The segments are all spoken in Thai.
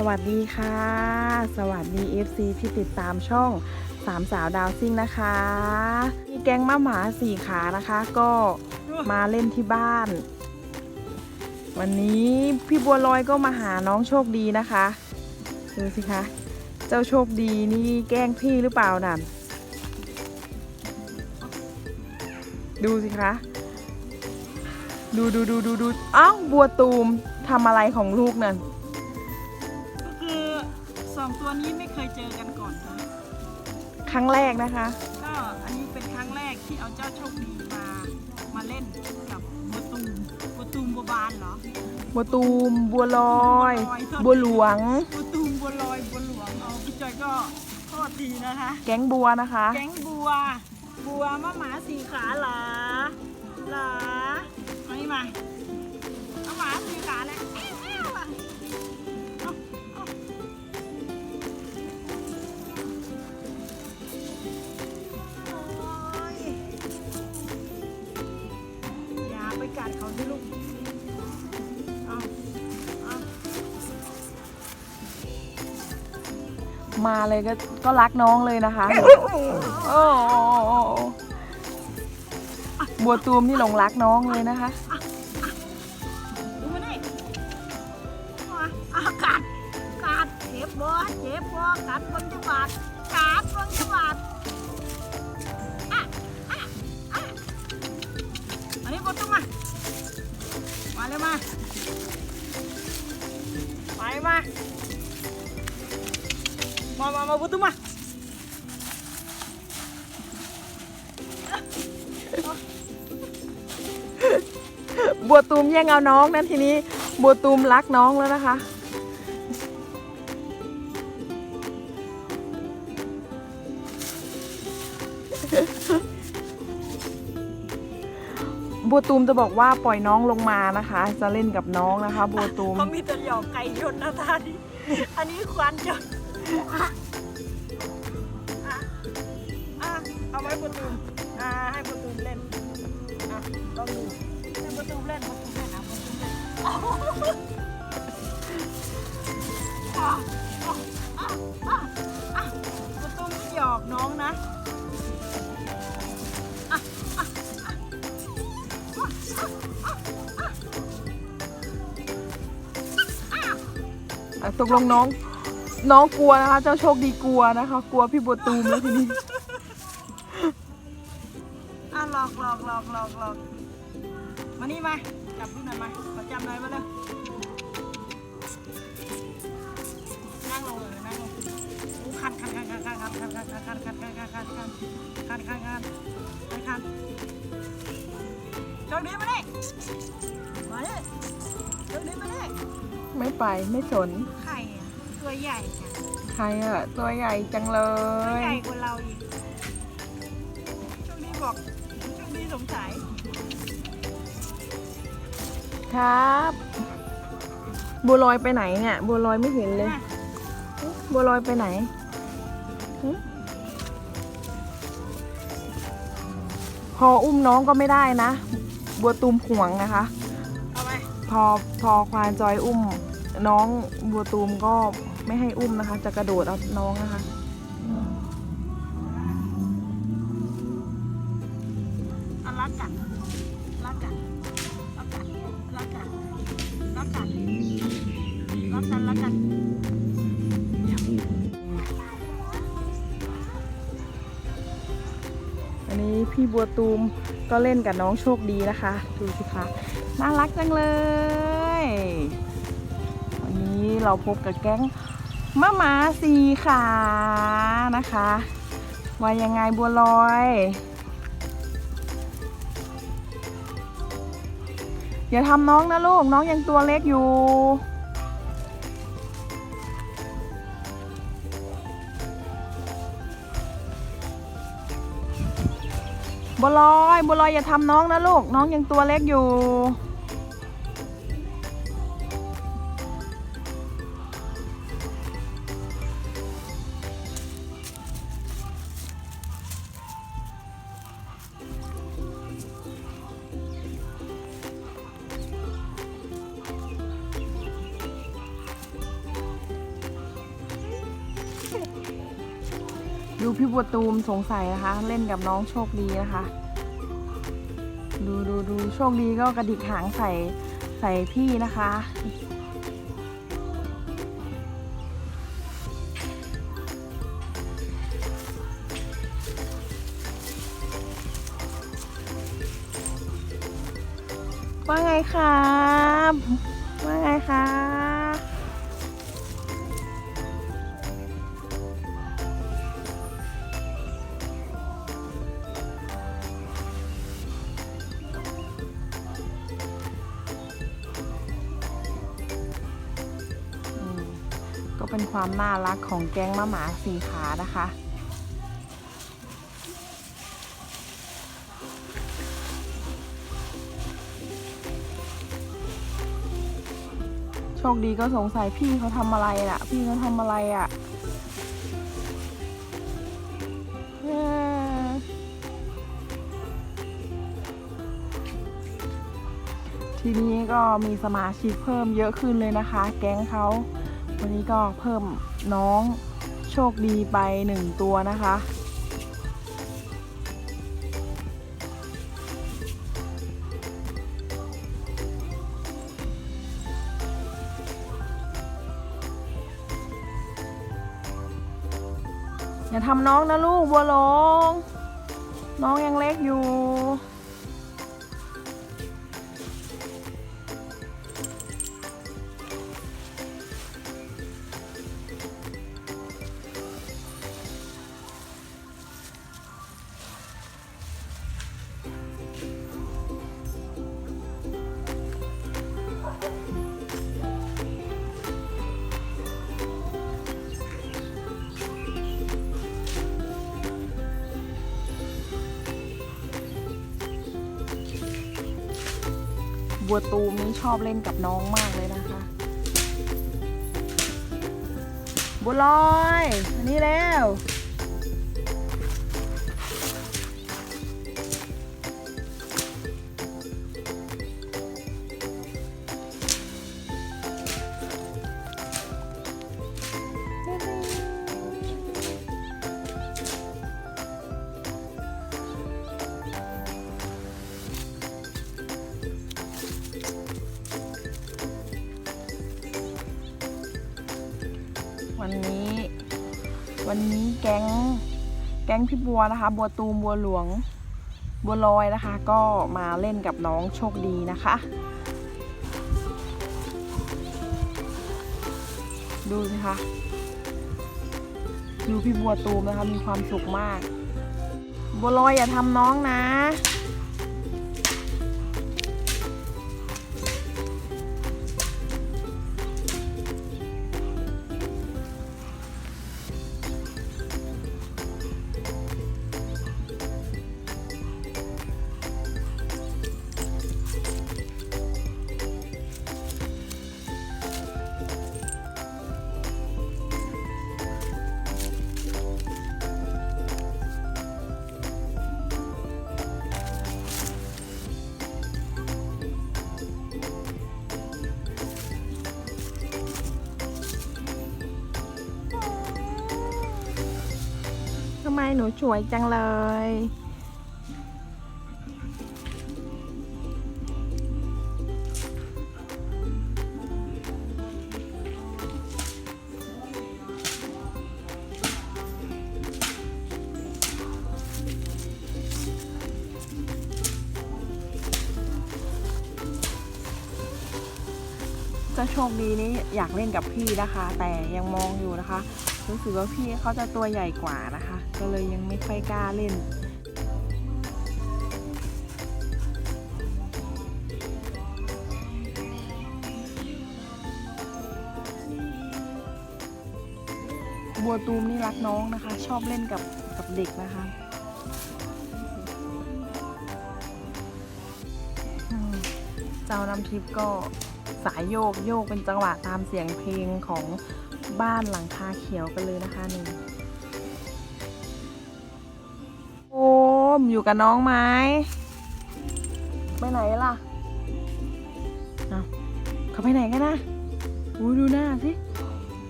สวัสดีค่ะ สวัสดี FC ที่ติดตามช่องสามสาวดาวซิ่งนะคะมีแกงม้าหมาสี่ขานะคะ ก็มาเล่นที่บ้าน วันนี้พี่บัวลอยก็มาหาน้องโชคดีนะคะดูสิคะ เจ้าโชคดีนี่แกล้งพี่หรือเปล่านั่นดูสิคะ ดูดูดูดูดูอ้าวบัวตูมทำอะไรของลูกนั่น องตัวนี้ไม่เคยเจอกันก่อนนะครั้งแรกนะคะ ก็อันนี้เป็นครั้งแรกที่เอาเจ้าโชคดีมามาเล่นกับบัวตูมบัวตูมบัวบานเหรอบัวตูมบัวลอย บับัววหลลอวง บัวตูมบัวลอยบัวหลวงเอาพี่จอยก็โทษทีนะคะ แก๊งบัวนะคะ แก๊งบัว บัวมะหมาสีขาเหรอเหรอมานี่มามะหมาสีขาเลยแอ้ว มาเลยก็ก็รักน้องเลยนะคะโอ้โอ้บัวตูมนี่หลงรักน้องเลยนะคะดูมาดิมาอะกัดกัดเจ็บบ่เจ็บบ่กัดเบังจังหวัดกัดเบังจังหวัดอะอะอะอันนี้บดตุ้มมา มาเลยมา ไปมา มามามาบุตุมาบัวตูมแย่งเอาน้องนั่นทีนี้บัวตูมรักน้องแล้วนะคะ บัวตูมจะบอกว่าปล่อยน้องลงมานะคะ จะเล่นกับน้องนะคะ บัวตูมเขามีแต่หยอกไก่ยนต์นะท่านี้อันนี้ควันจน อะอะเอาไว้ประตูอ่าให้ประตูเล่นอะลองดูให้ประตูเล่นประตูเล่นอะประตูเล่นอะอะอะอะอะอะประตูไม่หยอกน้องนะอะตกลงน้อง น้องกลัวนะคะ เจ้าโชคดีกลัวนะคะ กลัวพี่บัวตูมแล้วทีนี้อะหลอกหลอกหลอกหลอกหลอกมานี่มา จับดูหน่อยมาขอจับหน่อยมาเลยนั่งลงเลยนั่งลงโอ้คันคันคันคันคันคันคันคันคันคันคันคันคันคันคันคันคันคันคันโชคดีมาดิมาดิโชคดีมาดิไม่ไปไม่สนไข่ ตัวใหญ่จังใครอะตัวใหญ่จังเลตัวย ใหญ่กว่าเราอีกโชคดีบอกโชคดีสงสัยครับ บัวลอยไปไหนเนี่ย บัวลอยไม่เห็นเลยบัวลอยไปไหนหึพออุ้มน้องก็ไม่ได้นะ บัวตูมห่วงนะคะ เอาไปพอพอควานจอยอุ้ม น้องบัวตูมก็ ไม่ให้อุ้มนะคะ จะกระโดดเอาน้องนะคะเอารักกันรักกันรักกันรักกันรักกันรักกันรักกันอันนี้พี่บัวตูมก็เล่นกับน้องโชคดีนะคะ ดูสิคะน่ารักจังเลย วันนี้เราพบกับแก๊ง มะหมาสีขานะคะว่ายังไงบัวลอย อย่าทำน้องนะลูก น้องยังตัวเล็กอยู่บัวลอยบัวลอยอย่าทำน้องนะลูก น้องยังตัวเล็กอยู่ ดูพี่บัวตูมสงสัยนะคะ เล่นกับน้องโชคดีนะคะ ดูดูดูโชคดีก็กระดิกหางใส่ใส่พี่นะคะ ว่าไงครับ ว่าไงคะอื เป็นความน่ารักของแก๊งมะหมาสีขานะคะ โชคดีก็สงสัยพี่เขาทำอะไรล่ะ พี่เขาทำอะไรอะเอ่อทีนี้ก็มีสมาชิกเพิ่มเยอะขึ้นเลยนะคะ แก๊งเขา วันนี้ก็เพิ่มน้องโชคดีไปหนึ่งตัวนะคะ อย่าทำน้องนะลูกบัวหลงน้องยังเล็กอยู่ บัวตูมนี้ชอบเล่นกับน้องมากเลยนะคะ บัวลอย อันนี้แล้ว นี้ วันนี้แก๊งแก๊งพี่บัวนะคะ บัวตูมบัวหลวง บัวลอยนะคะ ก็มาเล่นกับน้องโชคดีนะคะ ดูสิคะดูพี่บัวตูมนะคะมีความสุขมาก บัวลอยอย่าทำน้องนะ หนูสวยจังเลย ก็โชคดีนี้อยากเล่นกับพี่นะคะ แต่ยังมองอยู่นะคะ รู้สึกว่าพี่เขาจะตัวใหญ่กว่านะคะ ก็เลยยังไม่ค่อยกล้าเล่น บัวตูมนี่รักน้องนะคะ ชอบเล่นกับกับเด็กนะคะเจ้าน้ำทิพย์ก็สายโยกโยกเป็นจังหวะตามเสียงเพลงของ บ้านหลังคาเขียวกันเลยนะคะนี่โอมอยู่กับน้องไม้ไปไหนล่ะเอาเขาไปไหนกันนะอู้ดูหน้าสิ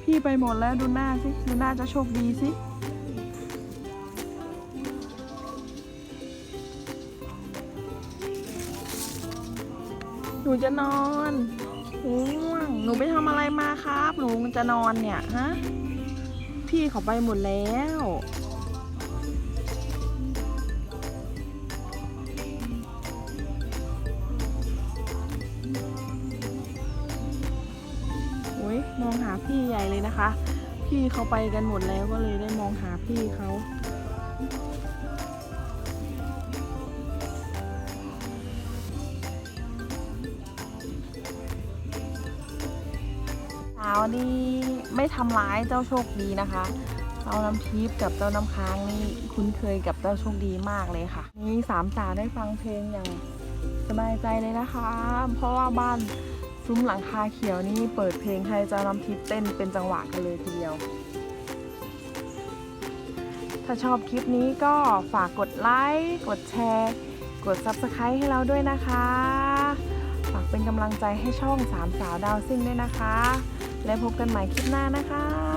พี่ไปหมดแล้วดูหน้าสิ ดูหน้าจะโชคดีสิหนูจะนอน โอ้ นูไปทำอะไรมาครับ หนูจะนอนเนี่ยฮะ พี่เขาไปหมดแล้ว โอ้ยมองหาพี่ใหญ่เลยนะคะ พี่เขาไปกันหมดแล้วก็เลยได้มองหาพี่เขา สานี่ไม่ทำร้ายเจ้าโชคดีนะคะเจ้าน้ำทิพย์กับเจ้าน้ำค้างนี่คุ้นเคยกับเจ้าโชคดีมากเลยค่ะ นี่สามสาวได้ฟังเพลงอย่างสบายใจเลยนะคะ เพราะว่าบ้านซุ้มหลังคาเขียวนี่เปิดเพลงให้เจ้าน้ำทิพย์เต้นเป็นจังหวะกันเลยทีเดียว ถ้าชอบคลิปนี้ก็ฝากกดไลค์กดแชร์ กด Subscribe ให้เราด้วยนะคะ ฝากเป็นกำลังใจให้ช่องสามสาวดาวซิ่งด้วยนะคะ และพบกันใหม่คลิปหน้านะคะบ๊ายบายค่ะ